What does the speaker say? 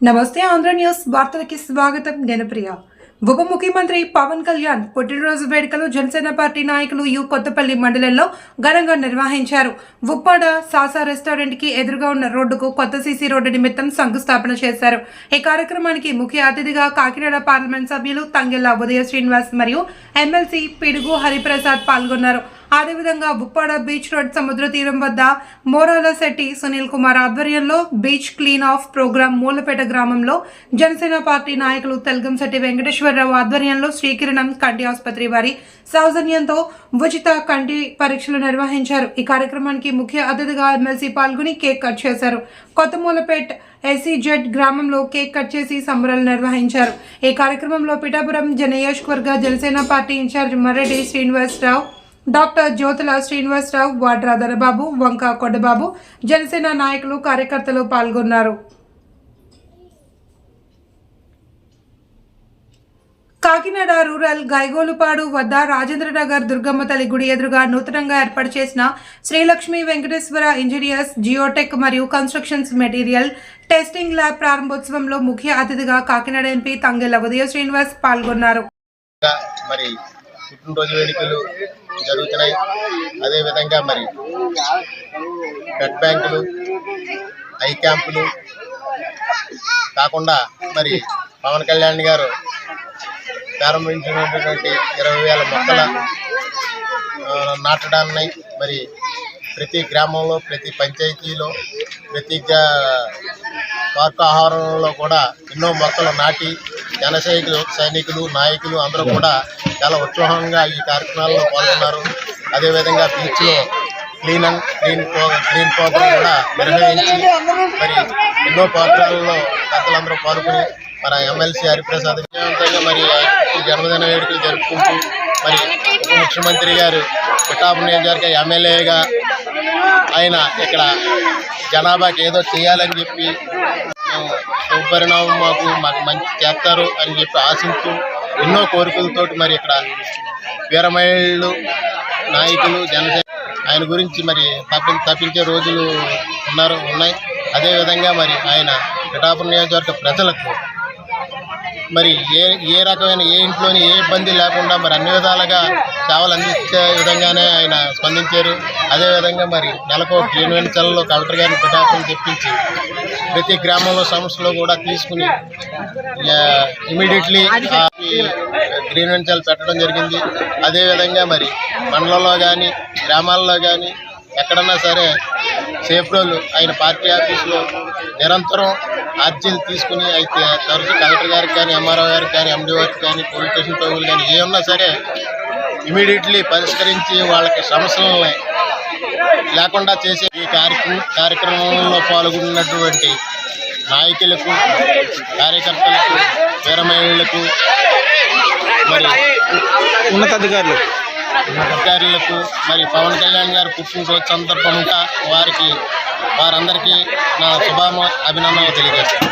నమస్తే ఆంధ్ర న్యూస్ వార్తలకి స్వాగతం నేను ప్రియ ఉప ముఖ్యమంత్రి పవన్ కళ్యాణ్ పుట్టినరోజు వేడుకలు జనసేన పార్టీ నాయకులు యు కొత్తపల్లి మండలంలో ఘనంగా నిర్వహించారు. ఉప్పాడ సాసా రెస్టారెంట్కి ఎదురుగా ఉన్న రోడ్డుకు కొత్త సీసీ రోడ్డు నిమిత్తం శంకుస్థాపన చేశారు. ఈ కార్యక్రమానికి ముఖ్య అతిథిగా కాకినాడ పార్లమెంట్ సభ్యులు తంగెల్ల ఉదయ శ్రీనివాస్ మరియు ఎమ్మెల్సీ పిడుగు హరిప్రసాద్ పాల్గొన్నారు. అదేవిధంగా ఉప్పాడ బీచ్ రోడ్ సముద్ర తీరం వద్ద మోరాల శెట్టి సునీల్ కుమార్ ఆధ్వర్యంలో beach clean up program Mulapeta గ్రామంలో జనసేన పార్టీ నాయకులు తెలగంశెట్టి వెంకటేశ్వరరావు ఆధ్వర్యంలో శ్రీకిరణం కంటి ఆసుపత్రి వారి సౌజన్యంతో ఉచిత కంటి పరీక్షలు నిర్వహించారు. ఈ కార్యక్రమానికి ముఖ్య అతిథిగా ఎమ్మెల్సీ పాల్గొని కేక్ కట్ చేశారు. కొత్త మూలపేట్ ఎస్సీజెడ్ గ్రామంలో కేక్ కట్ చేసి సంబరాలు నిర్వహించారు. ఈ కార్యక్రమంలో Pithapuram జనయోష్వర్గ Janasena party in-charge Marreddy Srinivasarao doctor Jyothula Srinivasarao Vadra Dhanababu Vanka Koddababu Janasena నాయకులు కార్యకర్తలు పాల్గొన్నారు. కాకినాడ రూరల్ గైగోలుపాడు వద్ద రాజేంద్రనగర్ దుర్గమ్మ తల్లి గుడి ఎదురుగా నూతనంగా ఏర్పాటు చేసిన శ్రీలక్ష్మి వెంకటేశ్వర ఇంజనీర్స్ జియోటెక్ మరియు కన్స్ట్రక్షన్స్ మెటీరియల్ టెస్టింగ్ ల్యాబ్ ప్రారంభోత్సవంలో ముఖ్య అతిథిగా కాకినాడ ఎంపీ తంగెల ఉదయ శ్రీనివాస్ పాల్గొన్నారు. మరి పుట్టినరోజు వేడుకలు జరుగుతున్నాయి. అదేవిధంగా మరి బ్లడ్ బ్యాంకులు ఐ క్యాంపులు కాకుండా మరి పవన్ కళ్యాణ్ గారు ప్రారంభించినటువంటి ఇరవై వేల మొక్కల నాటడాన్ని మరి ప్రతి గ్రామంలో ప్రతి పంచాయతీలో ప్రతి గ్రా- వార్తాహారంలో కూడా ఎన్నో మొక్కలు నాటి జన సైనికులు సైనికులు నాయకులు అందరూ కూడా చాలా ఉత్సాహంగా ఈ కార్యక్రమాల్లో పాల్గొన్నారు. అదేవిధంగా బీచ్లో clean and clean clean program కూడా నిర్వహించి మరి ఎన్నో ప్రోగ్రాంలలో పెద్దలందరూ పాల్గొని మన ఎమ్మెల్సీ హరిప్రసాద్ విజయవంతంగా మరి జన్మదిన వేడుకలు జరుపుకుంటూ మరి ఉప ముఖ్యమంత్రి గారు పిఠాపు నియోజకవర్గ ఎమ్మెల్యేగా ఆయన ఇక్కడ జనాభాకి ఏదో చేయాలని చెప్పి మేము శుభపరిణామం మాకు మాకు మంచి చేస్తారు అని చెప్పి ఆశిస్తూ ఎన్నో కోరికలతోటి మరి ఇక్కడ వీరమహిళలు నాయకులు జనసేన ఆయన గురించి మరి తప్పి తప్పించే రోజులు ఉన్నారు ఉన్నాయి. అదేవిధంగా మరి ఆయన పిఠాపురం నియోజకవర్గ ప్రజలకు మరి ఏ ఏ రకమైన ఏ ఇంట్లోని ఏ ఇబ్బంది లేకుండా మరి అన్ని విధాలుగా సేవలు అందించే విధంగానే ఆయన స్పందించారు. అదేవిధంగా మరి నెలకు గ్రీన్ వెంచర్లో కలెక్టర్ గారిని పిఠాపం తెప్పించి ప్రతి గ్రామంలో సమస్యలు కూడా తీసుకుని ఇమీడియట్లీ గ్రీన్ వెంచాలు పెట్టడం జరిగింది. అదేవిధంగా మరి మండలంలో కానీ గ్రామాల్లో కానీ ఎక్కడన్నా సరే సేఫ్ రోల్ ఆయన పార్టీ ఆఫీసులో నిరంతరం అర్జీలు తీసుకుని అయితే తరచు కలెక్టర్ గారికి కానీ ఎంఆర్ఓ గారికి కానీ ఎండి గారికి కానీ పోలీస్ స్టేషన్ ప్రభులు కానీ ఏ ఉన్నా సరే ఇమీడియట్లీ పరిష్కరించి వాళ్ళకి సమస్యలని లేకుండా చేసే ఈ కార్యక్రమం కార్యక్రమంలో పాల్గొన్నటువంటి నాయకులకు కార్యకర్తలకు వీరమహిళలకు మరి ఉన్నతాధికారులు అధికారులకు మరి పవన్ కళ్యాణ్ గారు పుట్టినరోజు సందర్భంగా వారికి వారందరికీ నా శుభామ అభినందనలు తెలియజేస్తాను